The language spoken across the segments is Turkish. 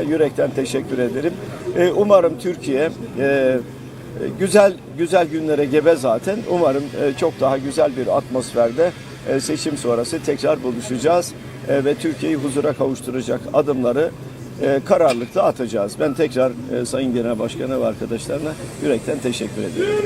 Yürekten teşekkür ederim. Ee, Umarım Türkiye e, güzel güzel günlere gebe zaten. Umarım e, çok daha güzel bir atmosferde e, seçim sonrası tekrar buluşacağız E, ve Türkiye'yi huzura kavuşturacak adımları e, kararlılıkla atacağız. Ben tekrar e, Sayın Genel Başkanı ve arkadaşlarına yürekten teşekkür ediyorum.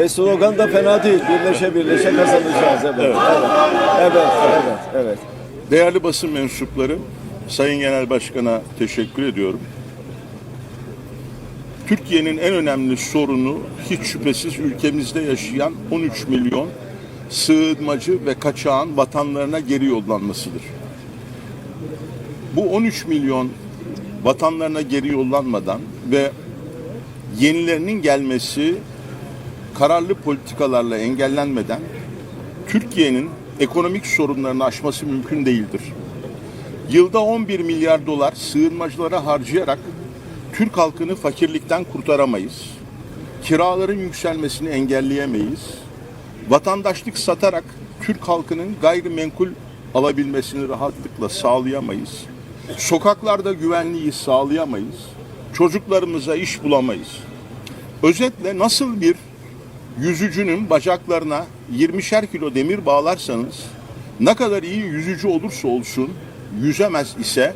E slogan da fena değil. Birleşe birleşe kazanacağız. Evet. Evet. Evet. Evet. evet. Değerli basın mensupları, Sayın Genel Başkan'a teşekkür ediyorum. Türkiye'nin en önemli sorunu hiç şüphesiz ülkemizde yaşayan 13 milyon sığınmacı ve kaçağın vatanlarına geri yollanmasıdır. Bu 13 milyon vatanlarına geri yollanmadan ve yenilerinin gelmesi kararlı politikalarla engellenmeden Türkiye'nin ekonomik sorunlarını aşması mümkün değildir. Yılda 11 milyar dolar sığınmacılara harcayarak Türk halkını fakirlikten kurtaramayız. Kiraların yükselmesini engelleyemeyiz. Vatandaşlık satarak Türk halkının gayrimenkul alabilmesini rahatlıkla sağlayamayız. Sokaklarda güvenliği sağlayamayız. Çocuklarımıza iş bulamayız. Özetle nasıl bir yüzücünün bacaklarına 20'şer kilo demir bağlarsanız ne kadar iyi yüzücü olursa olsun yüzemez ise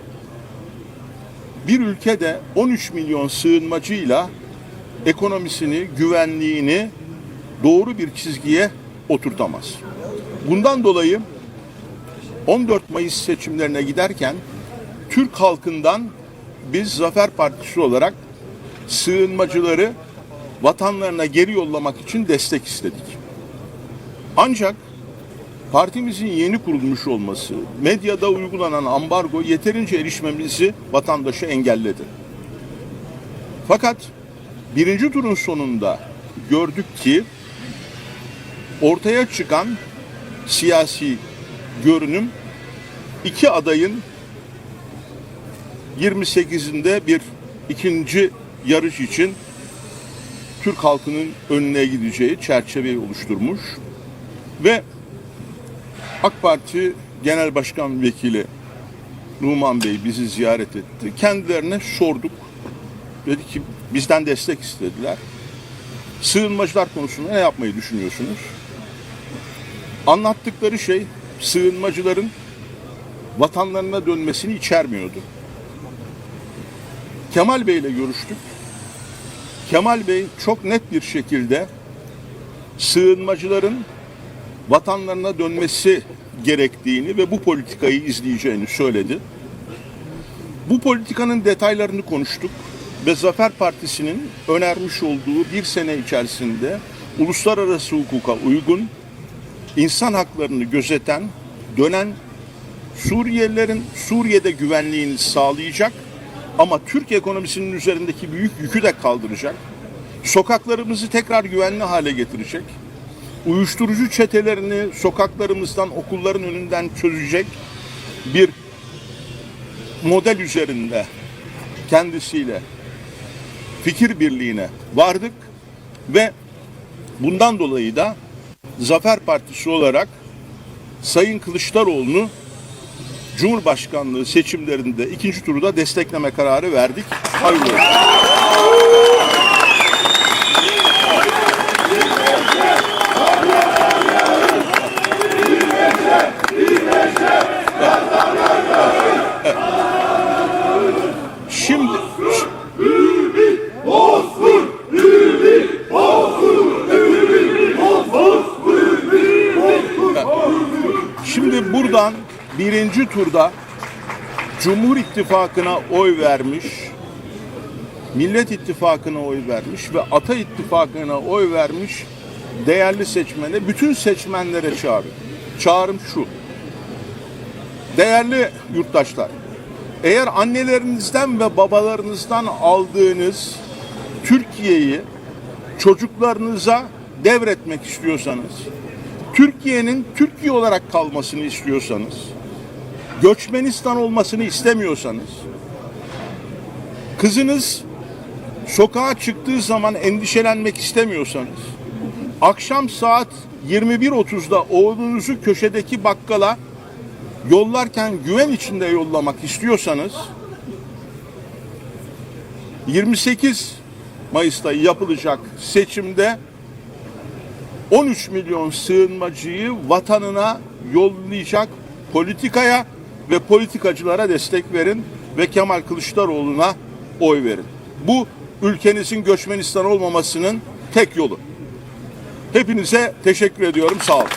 bir ülkede 13 milyon sığınmacıyla ekonomisini, güvenliğini doğru bir çizgiye oturtamaz. Bundan dolayı 14 Mayıs seçimlerine giderken Türk halkından biz Zafer Partisi olarak sığınmacıları vatanlarına geri yollamak için destek istedik. Ancak partimizin yeni kurulmuş olması, medyada uygulanan ambargo yeterince erişmemizi vatandaşı engelledi. Fakat birinci turun sonunda gördük ki ortaya çıkan siyasi görünüm iki adayın 28'inde bir ikinci yarış için Türk halkının önüne gideceği çerçeveyi oluşturmuş ve AK Parti Genel Başkan Vekili Numan Bey bizi ziyaret etti. Kendilerine sorduk. Dedi ki bizden destek istediler. Sığınmacılar konusunda ne yapmayı düşünüyorsunuz? Anlattıkları şey sığınmacıların vatanlarına dönmesini içermiyordu. Kemal Bey ile görüştük. Kemal Bey çok net bir şekilde sığınmacıların vatanlarına dönmesi gerektiğini ve bu politikayı izleyeceğini söyledi. Bu politikanın detaylarını konuştuk ve Zafer Partisi'nin önermiş olduğu bir sene içerisinde uluslararası hukuka uygun, insan haklarını gözeten, dönen Suriyelilerin Suriye'de güvenliğini sağlayacak ama Türk ekonomisinin üzerindeki büyük yükü de kaldıracak. Sokaklarımızı tekrar güvenli hale getirecek. Uyuşturucu çetelerini sokaklarımızdan, okulların önünden çözecek bir model üzerinde kendisiyle fikir birliğine vardık ve bundan dolayı da Zafer Partisi olarak Sayın Kılıçdaroğlu'nu Cumhurbaşkanlığı seçimlerinde ikinci turda destekleme kararı verdik. Hayırlı olsun. Şimdi Şimdi buradan birinci turda Cumhur İttifakı'na oy vermiş, Millet İttifakı'na oy vermiş ve Ata İttifakı'na oy vermiş değerli seçmene, bütün seçmenlere çağrı. Çağrım şu. Değerli yurttaşlar, eğer annelerinizden ve babalarınızdan aldığınız Türkiye'yi çocuklarınıza devretmek istiyorsanız, Türkiye'nin Türkiye olarak kalmasını istiyorsanız, Göçmenistan olmasını istemiyorsanız, kızınız sokağa çıktığı zaman endişelenmek istemiyorsanız, akşam saat 21.30'da oğlunuzu köşedeki bakkala yollarken güven içinde yollamak istiyorsanız 28 Mayıs'ta yapılacak seçimde 13 milyon sığınmacıyı vatanına yollayacak politikaya ve politikacılara destek verin ve Kemal Kılıçdaroğlu'na oy verin. Bu ülkenizin göçmenistan olmamasının tek yolu. Hepinize teşekkür ediyorum. Sağ olun.